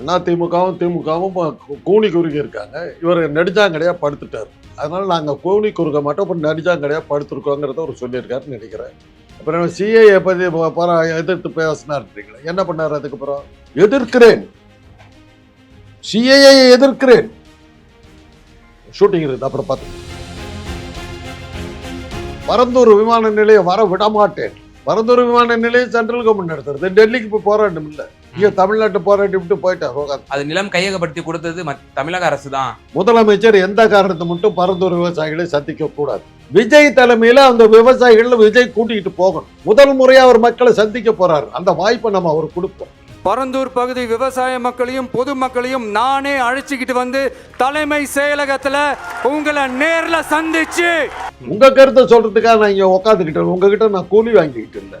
அண்ணா திமுகவும் கூனி குறுகி இருக்காங்க இவர் நெடுஞ்சாங்கடையா படுத்துட்டார். அதனால நாங்கள் கூனி குறுக்க மாட்டோம் இப்போ நெடுஞ்சாங்கடையா படுத்துருக்கோங்கிறத அவர் சொல்லியிருக்காருன்னு நினைக்கிறேன். அப்புறம் சிஏஏ பற்றி போற எதிர்த்து பேசினார்ன்றீங்களா என்ன பண்ணார் அதுக்கப்புறம்? எதிர்க்கிறேன். சிஏஏ எதிர்க்கிறேன். ஷூட்டிங் இருக்குது அப்புறம் பார்த்து பரந்தூர் விமான நிலையம் வர விட மாட்டேன் பரந்தூர் விமான நிலையம் சென்ட்ரல் கவர்மெண்ட் நடத்துறது. டெல்லிக்கு இப்போ போராட்டம் இல்லை. இங்க தமிழ்நாட்டு போராட்டி விட்டு போயிட்டார். அது நிலம் கையகப்படுத்தி கொடுத்தது மத்- தமிழக அரசு தான் முதலமைச்சர் எந்த காரணத்தை மட்டும் பரந்தூர் விவசாயிகளை சந்திக்க கூடாது. விஜய் தலைமையில அந்த விவசாயிகள் விஜய் கூட்டிகிட்டு போகணும். முதல் முறையா அவர் மக்களை சந்திக்க போறாரு. அந்த வாய்ப்பை நம்ம அவர் கொடுப்போம். பரந்தூர் பகுதி விவசாய மக்களையும் பொதுமக்களையும் நானே அழைச்சிக்கிட்டு வந்து தலைமை செயலகத்துல உங்களை நேர்ல சந்திச்சு. உங்க கருத்தை சொல்றதுக்காக நான் இங்க உட்காந்துக்கிட்டேன் உங்ககிட்ட நான் கூலி வாங்கிக்கிட்டு இல்லை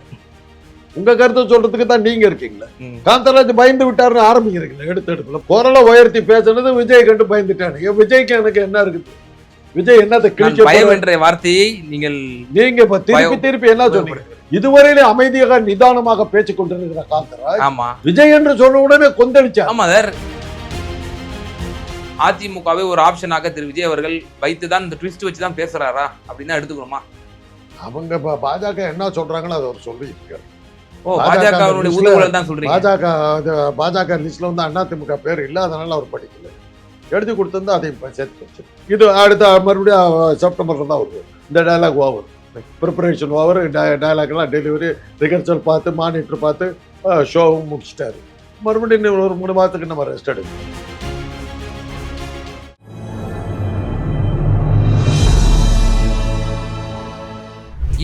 உங்க கருத்தை சொல்றதுக்கு தான் நீங்க இருக்கீங்களா. காந்தராஜ் பயந்து விட்டாருன்னு ஆரம்பிக்கிறீங்களா எடுத்த எடுப்புல குரலை உயர்த்தி பேசுனது விஜய் கண்டு பயந்துட்டானுங்க விஜய்க்கு எனக்கு என்ன இருக்குது? விஜய் என்னத்தை கிழிக்க பயம்? என்ற வார்த்தையை நீங்கள் நீங்க இப்ப திருப்பி. திருப்பி என்ன சொன்னீங்க? இதுவரையிலும் அமைதியாக நிதானமாக பேசிக் கொண்டிருக்கிற காந்தராஜ் ஆமா. விஜய் என்று சொன்ன உடனே கொந்தளிச்சா ஆமா சார். அதிமுகவை ஒரு ஆப்ஷனாக திரு விஜய் அவர்கள் வைத்து தான் இந்த ட்விஸ்ட் வச்சு தான் பேசுறாரா? அப்படின்னு எடுத்துக்கணுமா? அவங்க பாஜக என்ன சொல்றாங்களோ அதை அவர் சொல்லிட்டு இருக்காரு பாஜக பாஜக லிஸ்ட்ல வந்து அதிமுக பேர் இல்லை அதனால அவர் படிக்கல. எழுதி கொடுத்திருந்தா அதையும் சேர்த்து வச்சு இது அடுத்த மறுபடியும் செப்டம்பர்ல தான் வருது. இந்த டயலாக் ஓவர் ப்ரிப்பரேஷன் ஓவர் டயலாக்லாம் டெலிவரி ரிஹர்சல் பார்த்து மானிட்டர் பார்த்து ஷோவும் முடிச்சிட்டாரு. மறுபடியும் ஒரு மூணு மாதத்துக்கு நம்ம ரெஸ்ட் எடுக்கணும்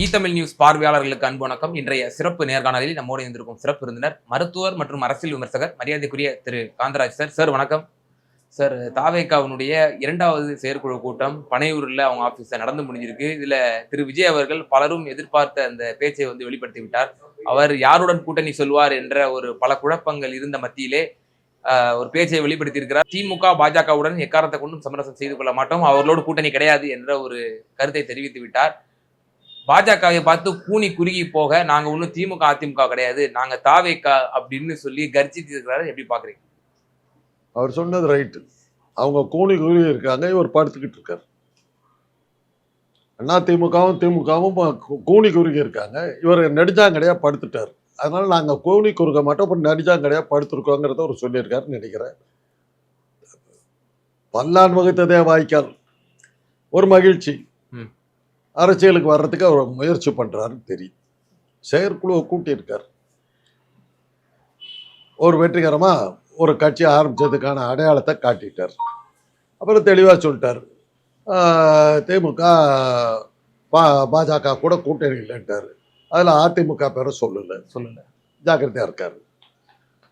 ஈ தமிழ் நியூஸ் பார்வையாளர்களுக்கு அன்பு வணக்கம். இன்றைய சிறப்பு நேர்காணலில் நம்மோடு இருந்திருக்கும் சிறப்பு விருந்தினர் மருத்துவர் மற்றும் அரசியல் விமர்சகர் மரியாதைக்குரிய திரு காந்தராஜ் சார். சார் வணக்கம். சார் தாவேக்காவினுடைய இரண்டாவது செயற்குழு கூட்டம் பனையூரில் அவங்க ஆஃபீஸில் நடந்து முடிஞ்சிருக்கு. இதில் திரு விஜய் அவர்கள் பலரும் எதிர்பார்த்த அந்த பேச்சை வந்து வெளிப்படுத்தி விட்டார். அவர் யாருடன் கூட்டணி சொல்வார் என்ற ஒரு பல குழப்பங்கள் இருந்த மத்தியிலே ஒரு பேச்சை வெளிப்படுத்தியிருக்கிறார் திமுக பாஜகவுடன் எக்காரத்தை கொண்டும் சமரசம் செய்து கொள்ள மாட்டோம். அவர்களோடு கூட்டணி கிடையாது என்ற ஒரு கருத்தை தெரிவித்து விட்டார். பாஜகவை பார்த்து கூனி குறுகி போக நாங்க ஒன்றும் திமுக அதிமுக கிடையாது. நாங்க தாவேக்கா அப்படின்னு சொல்லி கர்ஜித்து இருக்கிறாரு எப்படி பாக்குறீங்க? அவர் சொன்னது ரைட்டு அவங்க கூனி குறுகி இருக்காங்க. இவர் படுத்துக்கிட்டு இருக்காரு. அண்ணா திமுகவும் திமுகவும் கூனி குறுகி இருக்காங்க. இவர் நெடுஞ்சாங்கடையா படுத்துட்டார். அதனால நாங்கள் கூனி குறுக்க மாட்டோம். இப்போ நெடுஞ்சாங்கடையா படுத்துருக்கோங்கிறத அவர் சொல்லியிருக்காருன்னு நினைக்கிறேன். பல்லான் வகுத்ததே வாய்க்கால் ஒரு மகிழ்ச்சி. அரசியலுக்கு வர்றதுக்கு அவர் முயற்சி பண்றாருன்னு தெரியும். செயற்குழுவை கூட்டியிருக்கார். ஒரு வெற்றிகரமா ஒரு கட்சி ஆரம்பிச்சதுக்கான அடையாளத்தை காட்டிட்டார். அப்புறம் தெளிவாக சொல்லிட்டார். திமுக பா பாஜக கூட கூட்டணி இல்லைன்ட்டார். அதில் அதிமுக பேரை சொல்லலை. சொல்லுங்க ஜாக்கிரதையாக இருக்கார்.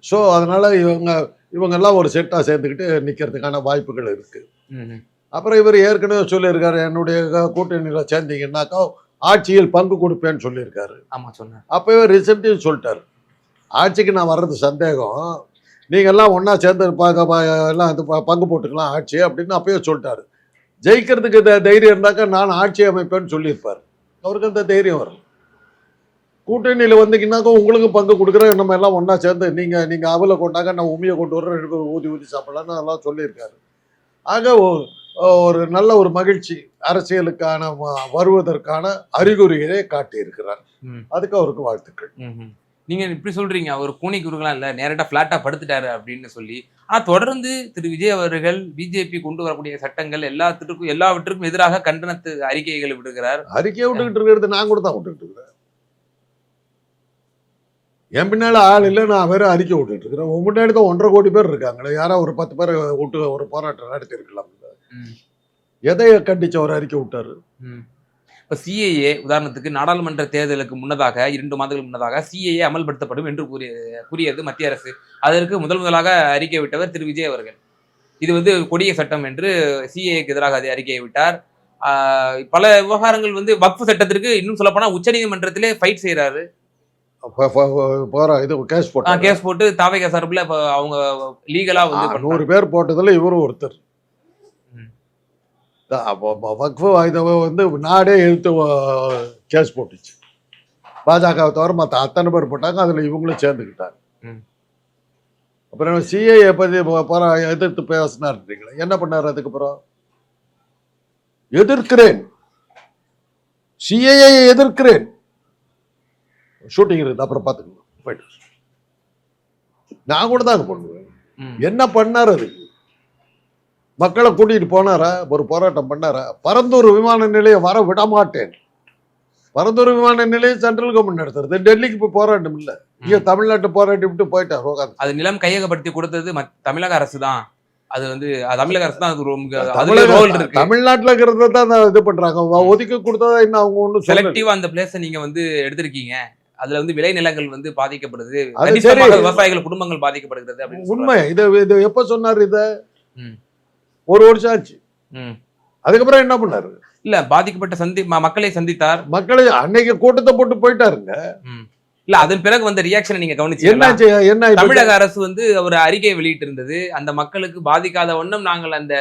ஸோ அதனால் இவங்க இவங்கெல்லாம் ஒரு செட்டாக சேர்ந்துக்கிட்டு நிற்கிறதுக்கான வாய்ப்புகள் இருக்குது. அப்புறம் இவர் ஏற்கனவே சொல்லியிருக்காரு என்னுடைய கூட்டணியில் சேர்ந்தீங்கன்னாக்கா ஆட்சியில் பங்கு கொடுப்பேன்னு சொல்லியிருக்காரு. ஆமா சொன்னேன் அப்போவே ரிசப்டிவ் சொல்லிட்டார். ஆட்சிக்கு நான் வர்றது சந்தேகம். நீங்க எல்லாம் ஒன்றா சேர்ந்து எல்லாம் இது பங்கு போட்டுக்கலாம் ஆட்சி அப்படின்னு அப்பயே சொல்லிட்டாரு. ஜெயிக்கிறதுக்கு தைரியம் இருந்தாக்கா நான் ஆட்சி அமைப்பேன்னு சொல்லியிருப்பார். அவருக்கு அந்த தைரியம் வரும். கூட்டணியில் வந்தீங்கன்னாக்கா உங்களுக்கு பங்கு கொடுக்குறேன் நம்ம எல்லாம் ஒன்றா சேர்ந்து நீங்கள் நீங்கள் அவலை கொண்டாங்க நான் உமியை கொண்டு பேரும் ஊதி ஊதி சாப்பிடலாம்னு அதெல்லாம் சொல்லியிருக்காரு. ஆக ஒரு நல்ல ஒரு மகிழ்ச்சி அரசியலுக்கான வருவதற்கான அறிகுறிகளை காட்டியிருக்கிறார். அதுக்கு அவருக்கு வாழ்த்துக்கள். நீங்க இப்படி சொல்றீங்க அவர் கூனி குறுகலாம் இல்ல நேரடா பிளாட்டா படுத்துட்டாரு அப்படின்னு சொல்லி ஆனா தொடர்ந்து திரு விஜய் அவர்கள் பிஜேபி கொண்டு வரக்கூடிய சட்டங்கள் எல்லாத்துக்கும் எல்லாவற்றுக்கும் எதிராக கண்டனத்து அறிக்கைகளை விடுகிறார் அறிக்கையை விட்டுக்கிட்டு இருக்கிறது நான் கூட தான் விட்டுக்கிட்டு இருக்கிறேன் என் பின்னால ஆள் இல்லை நான் வேற அறிக்கை விட்டுட்டு இருக்கிறேன் முன்னாடி தான் ஒன்றரை கோடி பேர் இருக்காங்களே யாரோ ஒரு பத்து பேர் விட்டு ஒரு போராட்டம் நடத்தி இருக்கலாம் ம். எதை கண்டிச்ச ஒரு அறிக்கை விட்டாரு. இப்ப சிஏஏ உதாரணத்துக்கு நாடாளுமன்ற தேர்தலுக்கு முன்னதாக இரண்டு மாதங்களுக்கு முன்னதாக சிஏஏ அமல்படுத்தப்படும் என்று கூறிய கூறியது மத்திய அரசு. அதற்கு முதல் முதலாக அறிக்கை விட்டவர் திரு விஜய் அவர்கள். இது வந்து கொடிய சட்டம் என்று சிஏஏக்கு எதிராக அதை அறிக்கையை விட்டார். பல விவகாரங்கள் வந்து வக்ஃபு சட்டத்திற்கு இன்னும் சொல்லப்போனா உச்சநீதிமன்றத்திலே ஃபைட் போற இது கேஸ் போட்டாங்க கேஸ் போட்டு தாவேக சார்பில் அவங்க லீகலா வந்து. நூறு பேர் போட்டதுல இவரும் ஒருத்தர். வக்ஃபு இதை வந்து நாடே எழுத்து கேஸ் போட்டுச்சு. பாஜகவை தவிர மற்ற அத்தனை பேர் போட்டாங்க அதில் இவங்களும் சேர்ந்துக்கிட்டாங்க. அப்புறம் சிஏஏ பத்தி ப- போரா எதிர்த்து பேசினாருன்றீங்களா என்ன பண்ணாரு அதுக்கப்புறம்? எதிர்க்கிறேன். சிஏஏ எதிர்க்கிறேன். ஷூட்டிங் இருக்குது அப்புறம் பார்த்துக்கலாம். போயிட்டு. நான் கூட தாங்க பண்ணுவேன். ம். என்ன பண்ணார் அதுக்கு மக்களை கூட்டிட்டு போனாரா? ஒரு போராட்டம் பண்ணாரா? பரந்தூர் விமான நிலையம் வர விட மாட்டேன் பரந்தூர் விமான நிலையம் சென்ட்ரல் கவர்மெண்ட் நடத்துறது. டெல்லிக்கு போய் போராட்டம் இல்ல. இங்க தமிழ்நாட்டு போராட்டி விட்டு போயிட்டார் உட்காந்து அது நிலம் கையகப்படுத்தி கொடுத்தது தமிழக அரசு தான். அது வந்து தமிழக அரசு தான் அது தமிழ்நாட்டுல இருக்கிறத தான் இது பண்றாங்க. ஒதுக்கி கொடுத்ததா இன்னும் அவங்க சொல்லல. செலக்டிவா அந்த பிளேஸ நீங்க வந்து எடுத்திருக்கீங்க. அதுல வந்து விளைநிலங்கள் வந்து பாதிக்கப்படுது. விவசாயிகள் குடும்பங்கள் பாதிக்கப்படுகிறது. உண்மை. இதை இது எப்ப சொன்னாரு இத. ஒரு வருஷம் ஆச்சு. அதுக்கப்புறம் என்ன பண்ணாரு? இல்ல பாதிக்கப்பட்ட சந்தி மக்களை சந்தித்தார். மக்களை அன்னைக்கு கூட்டத்தை போட்டு போயிட்டாருங்க. இல்ல அதன் பிறகு வந்த ரியாக்ஷனை நீங்க என்னாச்சு என்ன தமிழக அரசு வந்து ஒரு அறிக்கை வெளியிட்டு இருந்தது அந்த மக்களுக்கு பாதிக்காத வண்ணம் நாங்கள் அந்த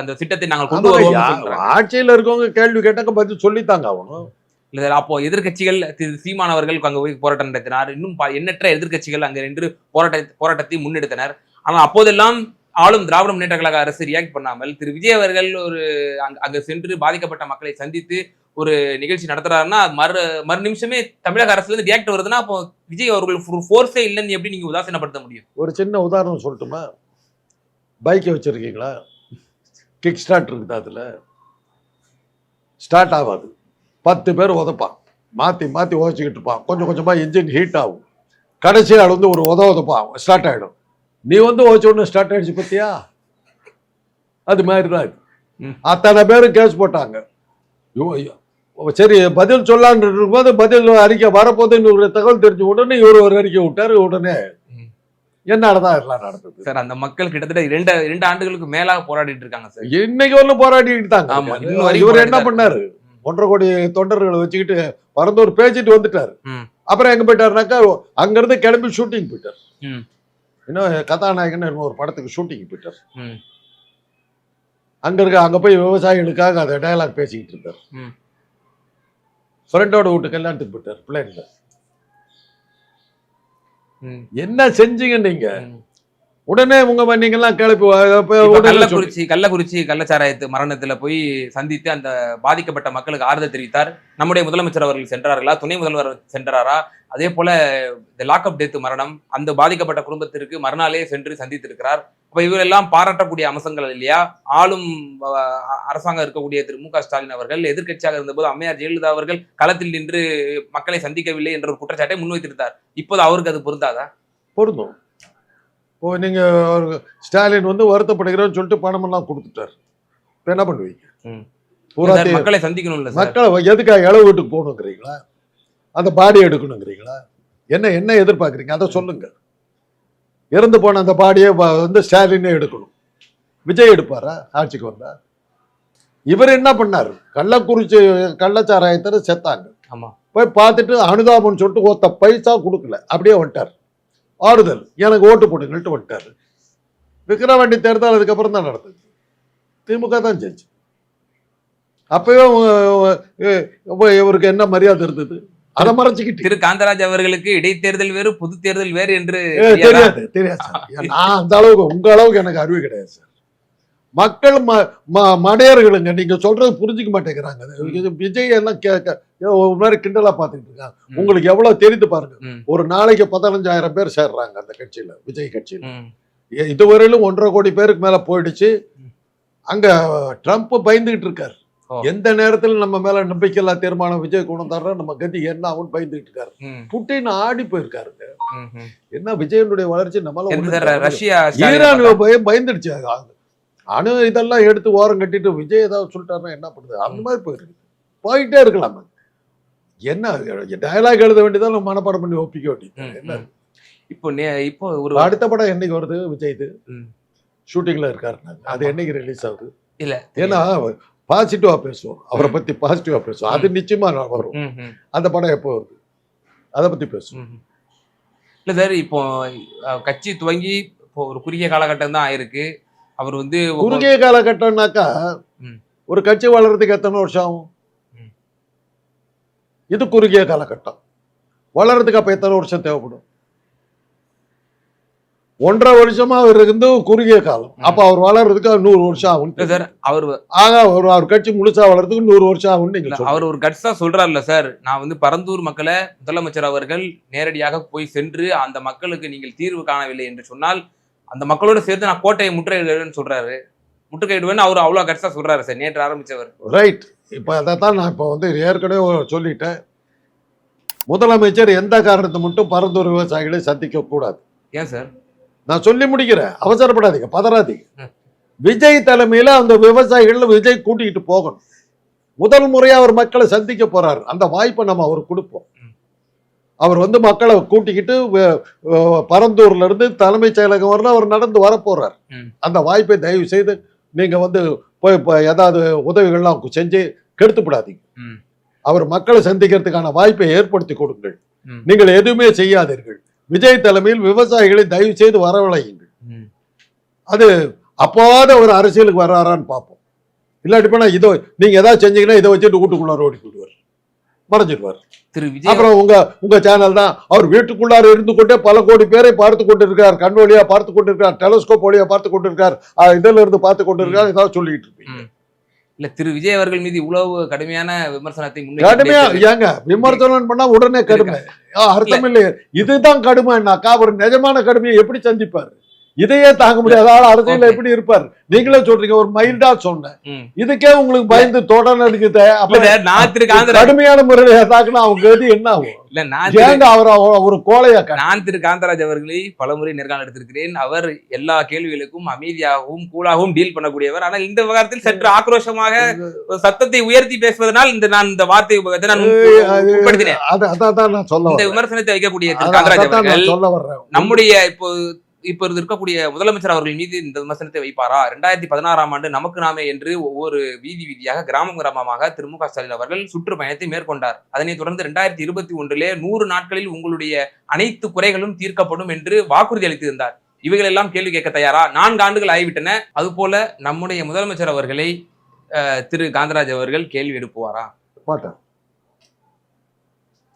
அந்த திட்டத்தை நாங்கள் கொண்டு வருவோம் ஆட்சியில இருக்கவங்க கேள்வி கேட்டாக்க பதில் சொல்லித்தாங்க ஆகணும் இல்ல சார், அப்போ எதிர்க்கட்சிகள் திரு சீமான் அவர்கள் அங்க போய் போராட்டம் நடத்தினார். இன்னும் எண்ணற்ற எதிர்க்கட்சிகள் அங்க நின்று போராட்ட போராட்டத்தை முன்னெடுத்தனர். ஆனால் அப்போதெல்லாம் ஆளும் திராவிட முன்னேற்ற கழக அரசு ரியாக்ட் பண்ணாமல் திரு விஜய் அவர்கள் ஒரு அங்க சென்று பாதிக்கப்பட்ட மக்களை சந்தித்து ஒரு நிகழ்ச்சி நடத்துறாருன்னா மறு மறு நிமிஷமே தமிழக அரசுல இருந்து ரியாக்ட் வருதுன்னா அப்போ விஜய் அவர்கள் ஃபோர்ஸே இல்லைன்னு எப்படி நீங்க உதாசீனப்படுத்த முடியும்? ஒரு சின்ன உதாரணம் சொல்லட்டுமா? பைக்கை வச்சிருக்கீங்களா? கிக் ஸ்டார்ட் இருக்குது அதில்? ஸ்டார்ட் ஆகாது. பத்து பேர் உதப்பான். மாற்றி மாற்றி உதச்சிக்கிட்டு இருப்பான். கொஞ்சம் கொஞ்சமாக இன்ஜின் ஹீட் ஆகும். கடைசியில் வந்து ஒரு உத உதப்பான். ஸ்டார்ட் ஆகிடும் நீ வந்து உதச்ச உடனே ஸ்டார்ட் ஆயிடுச்சு பத்தியா? அது மாதிரி தான் இது. அத்தனை பேரும் கேஸ் போட்டாங்க. சரி பதில் சொல்லான்னு இருக்கும்போது பதில் அறிக்கை வரப்போகுதுன்னு ஒரு தகவல் தெரிஞ்ச உடனே இவர் ஒரு அறிக்கை விட்டாரு உடனே ம். என்னாலதான் எல்லாம் நடந்தது? சார் அந்த மக்கள் கிட்டத்தட்ட இரண்டு இரண்டு ஆண்டுகளுக்கு மேலாக போராடிட்டு இருக்காங்க சார். இன்னைக்கு ஒண்ணு போராடிட்டு தாங்க. இவர் என்ன பண்ணாரு? ஒன்றரை கோடி தொண்டர்களை வச்சுக்கிட்டு பறந்தூர் பேசிட்டு வந்துட்டாரு. அப்புறம் எங்க போயிட்டாருனாக்கா அங்க இருந்து கிளம்பி ஷூட்டிங் போயிட்டார். இன்னும் கதாநாயகன் இன்னும் ஒரு படத்துக்கு ஷூட்டிங் போயிட்டார். அங்க இருக்க அங்க போய் விவசாயிகளுக்காக அதை டயலாக் பேசிக்கிட்டு இருந்தார். ஃப்ரெண்டோட வீட்டு கல்யாணத்துக்கு போயிட்டார் பிள்ளைங்க. என்ன செஞ்சீங்க நீங்க. உடனே உங்க நீங்க எல்லாம் கிளப்பி வா- அப்ப இப்ப உடனே shooting. கள்ளக்குறிச்சி கள்ளக்குறிச்சி கள்ளச்சாராயத்து மரணத்துல போய் சந்தித்து அந்த பாதிக்கப்பட்ட மக்களுக்கு ஆறுதல் தெரிவித்தார். நம்முடைய முதலமைச்சர் அவர்கள் சென்றார்களா? துணை முதல்வர் சென்றாரா? அதே போல இந்த லாக்அப் டெத் மரணம் அந்த பாதிக்கப்பட்ட குடும்பத்திற்கு மறுநாளே சென்று சந்தித்திருக்கிறார். அப்ப இவரெல்லாம் பாராட்டக்கூடிய அம்சங்கள் இல்லையா? ஆளும் அரசாங்கம் இருக்கக்கூடிய திரு மு க ஸ்டாலின் அவர்கள் எதிர்க்கட்சியாக இருந்தபோது அம்மையார் ஜெயலலிதா அவர்கள் களத்தில் நின்று மக்களை சந்திக்கவில்லை என்ற ஒரு குற்றச்சாட்டை முன்வைத்திருந்தார். இப்போது அவருக்கு அது பொருந்தாதா? பொருந்தும். இப்போ நீங்க ஒரு ஸ்டாலின் வந்து வருத்தப்படுகிறோன்னு சொல்லிட்டு பணமெல்லாம் கொடுத்துட்டாரு. இப்போ என்ன பண்ணுவீங்க? மக்களை சந்திக்கணும்ல மக்களை எதுக்காக இளவு வீட்டுக்கு போகணுங்கிறீங்களா? அந்த பாடி எடுக்கணுங்கிறீங்களா? என்ன என்ன எதிர்பார்க்குறீங்க? அதை சொல்லுங்க. இறந்து போன அந்த பாடியை வந்து ஸ்டாலினே எடுக்கணும். விஜய் எடுப்பாரா? ஆட்சிக்கு வந்தா? இவர் என்ன பண்ணாரு? கள்ளக்குறிச்சி கள்ளச்சாராயத்தில் செத்தாங்க. ஆமா. போய் பார்த்துட்டு அனுதாபம்னு சொல்லிட்டு ஒத்த பைசா கொடுக்கல. அப்படியே வந்துட்டார். ஆறுதல். எனக்கு ஓட்டு போடுங்கள்ட்டு வந்துட்டாரு. விக்கிரவாண்டி தேர்தல் அதுக்கப்புறம் தான் நடந்தது. திமுக தான் ஜெயிச்சு. அப்பவே இவருக்கு என்ன மரியாதை இருந்தது? அதை மறைச்சிக்கிட்டு திரு காந்தராஜ் அவர்களுக்கு இடைத்தேர்தல் வேறு பொது தேர்தல் வேறு என்று தெரியாதா? தெரியாது நான் அந்த அளவுக்கு உங்க அளவுக்கு எனக்கு அறிவு கிடையாது சார். மக்கள் ம ம- மடையர்களுங்க நீங்க சொல்றது புரிஞ்சுக்க மாட்டேங்கிறாங்க இது விஜய் எல்லாம் கேட்க மாதிரி கிண்டலா பார்த்துட்டு இருக்காங்க. உங்களுக்கு எவ்வளவு தெரிந்து பாருங்க. ஒரு நாளைக்கு பதினஞ்சாயிரம் பேர் சேர்றாங்க அந்த கட்சியில விஜய் கட்சியில இதுவரையிலும் ஒன்றரை கோடி பேருக்கு மேல போயிடுச்சு. அங்க ட்ரம்ப் பயந்துகிட்டு இருக்காரு. எந்த நேரத்துல நம்ம மேல நம்பிக்கையில்லா தீர்மானம் விஜய் கொண்டு வந்தாரோ நம்ம கதி என்ன ஆகும்னு பயந்துகிட்டு இருக்காரு. புட்டின் ஆடி போயிருக்காருங்க. என்ன விஜயனுடைய வளர்ச்சி நம்மளால ஈரான் பயந்துடுச்சு. அணு இதெல்லாம் எடுத்து ஓரம் கட்டிட்டு விஜய் ஏதாவது சொல்லிட்டாருன்னா என்ன பண்ணுது? அந்த மாதிரி போயிருக்கு போயிட்டே இருக்கலாம் என்ன டயலாக் எழுத வேண்டியதான் மனப்பாடம் பண்ணி ஒப்பிக்க வேண்டியது. என்ன. இப்போ நே- இப்போ ஒரு அடுத்த படம் என்னைக்கு வருது விஜய் இது? ம். ஷூட்டிங்ல இருக்காரு அது என்னைக்கு ரிலீஸ் ஆகுது? இல்ல ஏன்னா பாசிட்டிவா பேசுவோம். அவரை பத்தி பாசிட்டிவா பேசுவோம். அது நிச்சயமா வரும். அந்த படம் எப்போ வருது? அதை பத்தி பேசுவோம். இல்ல சார் இப்போ கட்சி துவங்கி இப்போ ஒரு குறுகிய காலகட்டம் தான் ஆயிருக்கு. அவர் வந்து குறுகிய காலகட்டம்னாக்கா. ஒரு கட்சி வளர்றதுக்கு எத்தனை வருஷம் ஆகும். இது குறுகிய காலகட்டம். வளர்றதுக்கு அப்ப எத்தனை வருஷம் தேவைப்படும்? ஒன்றரை வருஷமா அவர் இருந்து குறுகிய காலம். அப்ப அவர் வளர்றதுக்கு நூறு வருஷம் ஆகும் சார் அவர் ஆக அவர் அவர் கட்சி முழுசா வளர்றதுக்கு நூறு வருஷம் ஆகும் நீங்க. அவர் ஒரு கட்ஸா சொல்றாருல்ல சார். நான் வந்து பரந்தூர் மக்களை முதலமைச்சர் அவர்கள் நேரடியாக போய் சென்று அந்த மக்களுக்கு நீங்கள் தீர்வு காணவில்லை என்று சொன்னால் அந்த மக்களோட சேர்த்து நான் கோட்டையை முற்றுகையிடுவேன்னு சொல்றாரு. முற்றுகையிடுவேன்னு அவர் அவ்வளவு கட்ஸா சொல்றாரு சார். நேற்று ஆரம்பிச்சவர். ரைட் இப்போ அதைத்தான் நான் இப்போ வந்து ஏற்கனவே சொல்லிட்டேன். முதலமைச்சர் எந்த காரணத்தை மட்டும் பரந்தூர் விவசாயிகளை சந்திக்க கூடாது. ஏன் சார்? நான் சொல்லி முடிக்கிறேன். அவசரப்படாதீங்க. பதறாதீங்க. விஜய் தலைமையில அந்த விவசாயிகள் விஜய் கூட்டிகிட்டு போகணும். முதல் முறையா அவர் மக்களை சந்திக்க போறாரு. அந்த வாய்ப்பை நம்ம அவருக்கு கொடுப்போம். அவர் வந்து மக்களை கூட்டிக்கிட்டு பரந்தூர்ல இருந்து தலைமைச் செயலகம் வரல அவர் நடந்து வர போறார் ம். அந்த வாய்ப்பை தயவு செய்து நீங்க வந்து போய் ஏதாவது உதவிகள்லாம் செஞ்சு கெடுத்துப்படாதீங்க. அவர் மக்களை சந்திக்கிறதுக்கான வாய்ப்பை ஏற்படுத்தி கொடுங்கள். நீங்கள் எதுவுமே செய்யாதீர்கள் விஜய் தலைமையில் விவசாயிகளை தயவு செய்து வரவழையுங்கள். அது அப்போவாத ஒரு அரசியலுக்கு வர்றாரான்னு பார்ப்போம் இல்லாட்டி போனா இதோ நீங்க ஏதாவது செஞ்சீங்கன்னா இதை வச்சுட்டு வீட்டுக்குள்ளார ஓடி போடுவார் மறைஞ்சிடுவார் திரு விஜய் அப்புறம் உங்க உங்க சேனல் தான். அவர் வீட்டுக்குள்ளார இருந்து கொண்டே பல கோடி பேரை பார்த்து கொண்டிருக்கிறார். கண் வழியா பார்த்து கொண்டிருக்கார் டெலஸ்கோப் வழியா பார்த்து கொண்டிருக்கார் இதுல இருந்து பார்த்து கொண்டிருக்கார் ஏதாவது சொல்லிட்டு இருப்பீங்க. இல்ல திரு விஜய் அவர்கள் மீது இவ்வளவு கடுமையான விமர்சனத்தை கடுமையா ஏங்க விமர்சனம் பண்ணா உடனே கடுமை. அர்த்தம் இல்லையே. இதுதான் கடுமைன்னாக்கா அவர் நிஜமான கடுமையை எப்படி சந்திப்பார்? இதையே தாங்க முடியாத. ஆள் அரசியல். எப்படி இருப்பார்? நீங்களே சொல்றீங்க ஒரு மைல்டா சொன்னேன். இதுக்கே உங்களுக்கு பயந்து தொடர் நடிக்குது அப்ப கடுமையான முறையில தாக்குனா அவங்க கதி என்ன ஆகும்? இல்ல நான் அவர் அவ- ஒரு கோழையா நான் திரு காந்தராஜ் அவர்களை பலமுறை நேர்காணல் எடுத்திருக்கிறேன். அவர் எல்லா கேள்விகளுக்கும் அமைதியாகவும் கூலாகவும் டீல் பண்ணக்கூடியவர். ஆனால் இந்த விவகாரத்தில் சற்று ஆக்ரோஷமாக சத்தத்தை உயர்த்தி பேசுவதனால் இந்த நான் இந்த வார்த்தை உபயோகத்தை நான் உட்படுத்தினேன். இந்த விமர்சனத்தை வைக்கக்கூடிய திரு காந்தராஜ் அவர்கள். நம்முடைய இப்போ இப்போ இருக்கக்கூடிய முதலமைச்சர் அவர்கள் மீது இந்த விமர்சனத்தை வைப்பாரா? ரெண்டாயிரத்தி பதினாறாம் ஆண்டு நமக்கு நாமே என்று ஒவ்வொரு வீதி வீதியாக கிராமம் கிராமமாக திரு மு க ஸ்டாலின் அவர்கள் சுற்றுப்பயணத்தை மேற்கொண்டார். அதனைத் தொடர்ந்து ரெண்டாயிரத்தி இருபத்தி ஒன்றிலே நூறு நாட்களில் உங்களுடைய அனைத்து குறைகளும் தீர்க்கப்படும் என்று வாக்குறுதி அளித்திருந்தார். இவைகள் எல்லாம் கேள்வி கேட்க தயாரா? நான்கு ஆண்டுகள் ஆகிவிட்டன. அதுபோல நம்முடைய முதலமைச்சர் அவர்களை திரு காந்தராஜ் அவர்கள் கேள்வி எழுப்புவாரா? மாட்டேன்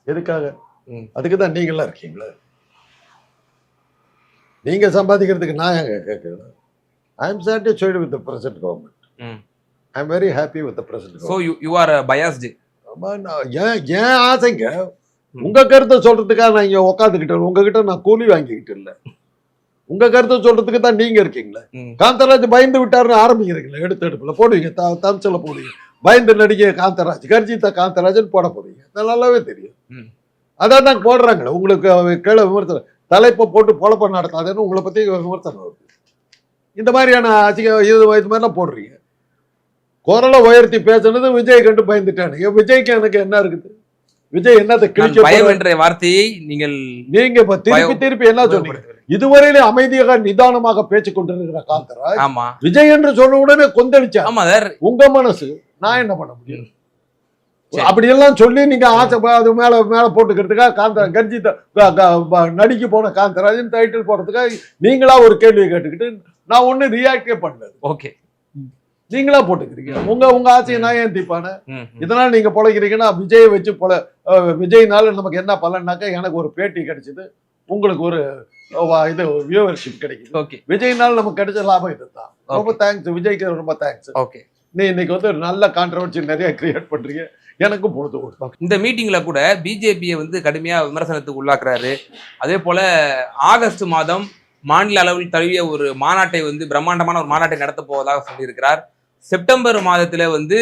எதுக்காக. அதுக்கு தான் நீங்களாம் இருக்கீங்களே. நீங்க சம்பாதிக்கிறதுக்கு நான் எங்க கேட்கறேன் I am satisfied with present government. I am very happy with present so you you are biased ஏன் ஏன் ஆசைங்க? உங்க கருத்தை சொல்றதுக்காக நான் இங்க உட்காந்துக்கிட்டேன் உங்ககிட்ட நான் கூலி வாங்கிக்கிட்டு இல்ல. உங்க கருத்தை சொல்றதுக்கு தான் நீங்க இருக்கீங்களே. காந்தராஜ் பயந்து விட்டாருன்னு ஆரம்பிக்கிறீங்களே. எடுத்து எடுப்புல போடுவீங்க. த தம்சில போடுவீங்க. பயந்து நடிகை காந்தராஜ் கர்ஜிதா காந்தராஜன் போட போறீங்க. நல்லாவே தெரியும். அதான் தான் போடுறாங்களே. உங்களுக்கு கீழே விமர்சனம். தலைப்பை போட்டு பொழப்ப நடத்தாதுன்னு உங்களை பத்தி விமர்சனம் வருது இந்த மாதிரியான அதிக இது இது மாதிரிலாம் போடுறீங்க. குரலை உயர்த்தி பேசுனது விஜய் கண்டு பயந்துட்டானுங்க விஜய்க்கு எனக்கு என்ன இருக்குது? விஜய் என்னத்தை கிழிக்க பயம்? என்ற வார்த்தையை நீங்கள் நீங்க இப்ப திருப்பி திருப்பி என்ன சொன்னீங்க? இதுவரையிலே அமைதியாக நிதானமாக பேச்சு கொண்டிருக்கிற காந்தராஜ் ஆமா. விஜய் என்று சொன்ன உடனே கொந்தளிச்சா உங்க மனசு நான் என்ன பண்ண முடியும். அப்படியெல்லாம் சொல்லி நீங்க ஆசை அது மேல மேல போட்டுக்கிறதுக்காக காந்த கர்ஜித நடிக்க போன காந்தராஜன் டைட்டில் போடுறதுக்காக நீங்களா ஒரு கேள்வி கேட்டுக்கிட்டு நான் ஒண்ணு ரியாக்டே பண்ணல. ஓகே. நீங்களா போட்டுக்கிறீங்க. உங்க உங்க ஆசையை நான் ஏன் தீப்பானே. இதனால நீங்க பொழைக்கிறீங்கன்னா விஜயை வச்சு பொல அஹ் விஜய்னால நமக்கு என்ன பலன்னாக்கா எனக்கு ஒரு பேட்டி கிடைச்சது. உங்களுக்கு ஒரு இது வியூவர்ஷிப் கிடைக்குது. ஓகே. விஜய்னால நமக்கு கிடைச்ச லாபம் இதுதான். ரொம்ப தேங்க்ஸ் விஜய்க்கு ரொம்ப தேங்க்ஸ் ஓகே. நீ இன்னைக்கு வந்து ஒரு நல்ல கான்ட்ரவர்சி நிறைய கிரியேட் பண்றீங்க. எனக்கும் பொழுது ஓடும் இந்த மீட்டிங்ல கூட பிஜேபியை வந்து கடுமையா விமர்சனத்துக்கு உள்ளாக்குறாரு. அதே போல ஆகஸ்ட் மாதம் மாநில அளவில் தழுவிய ஒரு மாநாட்டை வந்து பிரம்மாண்டமான ஒரு மாநாட்டை நடத்த போவதாக சொல்லியிருக்கிறார். செப்டம்பர் மாதத்துல வந்து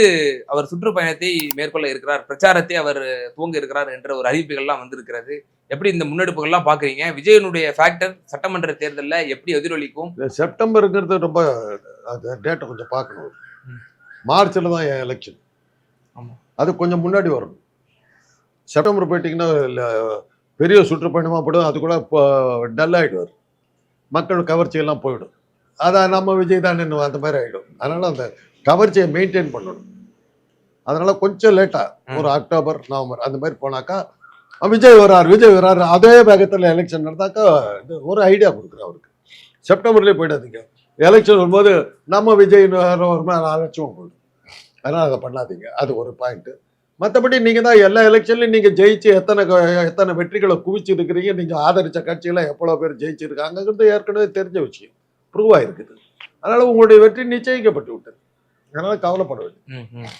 அவர் சுற்றுப்பயணத்தை மேற்கொள்ள இருக்கிறார். பிரச்சாரத்தை அவர் துவங்க இருக்கிறார் என்ற ஒரு அறிவிப்புகள்லாம் வந்திருக்கிறது. எப்படி இந்த முன்னெடுப்புகள்லாம் பாக்குறீங்க விஜயனுடைய ஃபேக்டர் சட்டமன்ற தேர்தல்ல எப்படி எதிரொலிக்கும்? செப்டம்பருங்கிறது ரொம்ப டேட்டை கொஞ்சம் பார்க்கணும். ம். மார்ச்ல தான் என் எலெக்ஷன். அது கொஞ்சம் முன்னாடி வரணும் செப்டம்பர் போயிட்டீங்கன்னா இல்ல, பெரிய சுற்றுப்பயணமாக போடும் அது கூட இப்போ டல் ஆகிடுவார் மக்கள் கவர்ச்சியெல்லாம் போயிடும். அதான் நம்ம விஜய் தான் நின்று அந்த மாதிரி ஆகிடும் அதனால அந்த கவர்ச்சியை மெயின்டைன் பண்ணணும். அதனால கொஞ்சம் லேட்டா ம். ஒரு அக்டோபர் நவம்பர் அந்த மாதிரி போனாக்கா விஜய் வரார் விஜய் வராரு அதே வேகத்தில் எலெக்ஷன் நடந்தாக்கா இது ஒரு ஐடியா கொடுக்குறேன் அவருக்கு. செப்டம்பர்லேயே போயிடாதீங்க. எலெக்ஷன் வரும்போது நம்ம விஜய் வருமா அலட்சியம் போயிடும் அதனால் அதை பண்ணாதீங்க. அது ஒரு பாயிண்ட்டு மற்றபடி நீங்கள் தான் எல்லா எலெக்ஷன்லையும் நீங்கள் ஜெயிச்சு எத்தனை எத்தனை வெற்றிகளை குவிச்சு இருக்கிறீங்க நீங்கள் ஆதரித்த கட்சிகளை எவ்வளோ பேர் ஜெயிச்சிருக்காங்கிறது ஏற்கனவே தெரிஞ்ச விஷயம். ப்ரூவ் ஆயிருக்குது. அதனால் உங்களுடைய வெற்றி நிச்சயிக்கப்பட்டு விட்டது. அதனால் கவலைப்பட வேண்டியது. ம், ம்.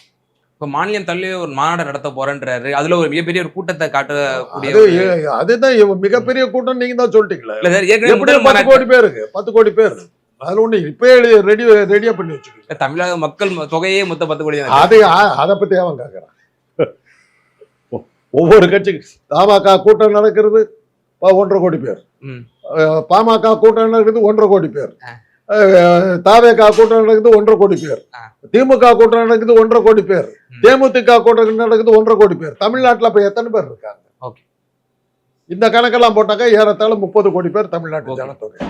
இப்ப மாநிலம் தள்ளி ஒரு மாநாடு நடத்த போறேன்றாரு. அதுல ஒரு மிகப்பெரிய ஒரு கூட்டத்தை காட்டக்கூடிய அதுதான் மிகப்பெரிய கூட்டம் நீங்கள் தான் சொல்லிட்டீங்களே. முதல் பத்து கோடி பேருக்கு பத்து கோடி பேர் அதில் ஒன்று இப்பயே ரெடி ரெடியாக பண்ணி வச்சுக்கோங்க. தமிழக மக்கள் தொகையே மொத்தம் பத்து கோடி அதை அதை பற்றி அவன் கேட்குறான் ஒவ்வொரு கட்சிக்கு தமாக கூட்டம் நடக்கிறது ஒன்றரை கோடி பேர். பாமக கூட்டம் நடக்குது ஒன்றரை கோடி பேர். தாவேகா கூட்டம் நடக்குது ஒன்றரை கோடி பேர். திமுக கூட்டம் நடக்குது ஒன்றரை கோடி பேர். தேமுதிக கூட்டம் நடக்குது ஒன்றரை கோடி பேர். தமிழ்நாட்டுல இப்ப எத்தனை பேர் இருக்காங்க? Okay. இந்த கணக்கெல்லாம் போட்டாக்கா ஏறத்தாழ முப்பது கோடி பேர் தமிழ்நாட்டு. ஜனத்தொகை.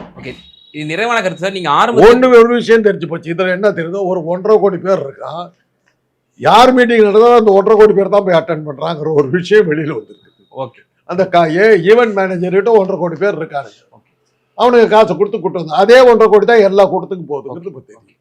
இது நிறைவான கருத்து சார். நீங்க ஆரம்பத்தில் ஒண்ணு ஒரு விஷயம் தெரிஞ்சு போச்சு. இதுல என்ன தெரியுது ஒரு ஒன்றரை கோடி பேர் இருக்கான் யார் மீட்டிங் நடந்தாலும் அந்த ஒன்றரை கோடி பேர் தான் போய் அட்டன் பண்றாங்கிற ஒரு விஷயம் வெளியில வந்துருக்கு. ஓகே. அந்த கா ஏ ஈவென்ட் மேனேஜர்கிட்ட ஒன்றரை கோடி பேர் இருக்கானுங்க அவனுக்கு காசு கொடுத்து கூட்டு வந்து அதே ஒன்றரை கோடி தான் எல்லா கூட்டத்துக்கும் போகுதுங்கிறது தெரியும்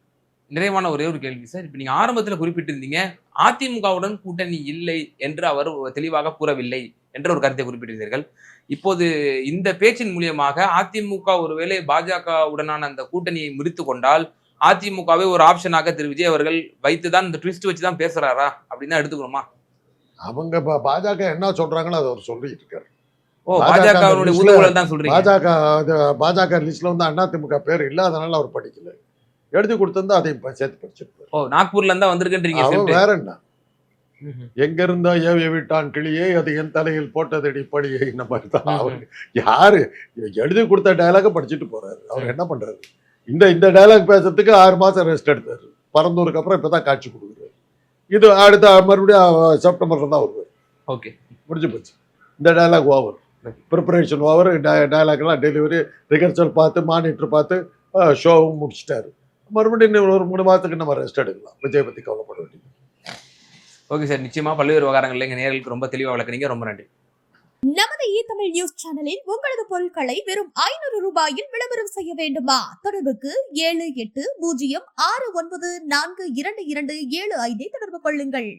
நிறைவான ஒரே ஒரு கேள்வி சார். இப்ப நீங்க ஆரம்பத்துல குறிப்பிட்டிருந்தீங்க அதிமுகவுடன் கூட்டணி இல்லை என்று அவர் தெளிவாக கூறவில்லை என்ற ஒரு கருத்தை குறிப்பிட்டிருந்தீர்கள். இப்போது இந்த பேச்சின் மூலியமாக அதிமுக ஒருவேளை பாஜகவுடனான அந்த கூட்டணியை முறித்து கொண்டால் அதிமுகவை ஒரு ஆப்ஷனாக திரு விஜய் அவர்கள் வைத்துதான் இந்த ட்விஸ்ட் வச்சு தான் பேசுறாரா அப்படின்னு எடுத்துக்கணுமா? அவங்க பாஜக என்ன சொல்றாங்களோ அதை அவர் சொல்லிட்டு இருக்காரு. ஓ பாஜக தான் சொல்றீங்க. பாஜக லிஸ்ட்ல வந்து அதிமுக பேர் இல்ல அதனால அவர் படிக்கல. எழுதி கொடுத்திருந்தா அதையும் சேர்த்து படிச்சிருப்பாரு. ஓ நாக்பூர்ல இருந்தா வந்திருக்குன்றீங்க. வேற என்ன? ம்ஹும். எங்க இருந்தா ஏவிய விட்டான் கிளியே அது என் தலையில் போட்டதடி படியே இந்த மாதிரி தான். அவர். யாரு? எழுதி கொடுத்த டயலாக படிச்சுட்டு போறாரு. அவர் என்ன பண்றாரு? இந்த இந்த டயலாக் பேசுறதுக்கு ஆறு மாசம் ரெஸ்ட் எடுத்தாரு. பரந்தூருக்கு அப்புறம் இப்பதான் காட்சி கொடுக்குறாரு. இது அடுத்த மறுபடியும் செப்டம்பர்ல தான் வருவார். ஓகே. முடிஞ்சு போச்சு. இந்த டயலாக் ஓவர் ப்ரிப்பரேஷன் ஓவர் டயலாக்லாம் டெலிவரி ரிஹர்சல் பார்த்து மானிட்டர் பார்த்து ஷோவும் முடிச்சிட்டாரு. மறுபடியும் ஒரு மூணு மாதத்துக்கு நம்ம ரெஸ்ட் எடுக்கலாம். விஜய் பற்றி கவலைப்பட வேண்டியது ஓகே சார் நிச்சயமா பல்வேறு விவகாரங்கள்ல எங்க நேர்களுக்கு ரொம்ப தெளிவா விளக்குறீங்க ரொம்ப நன்றி. நமது இ தமிழ் நியூஸ் சேனலில் உங்களது பொருட்களை வெறும் ஐநூறு ரூபாயில் விளம்பரம் செய்ய வேண்டுமா? தொடர்புக்கு ஏழு எட்டு பூஜ்ஜியம் ஆறு ஒன்பது நான்கு இரண்டு இரண்டு ஏழு ஐந்தை தொடர்பு கொள்ளுங்கள்.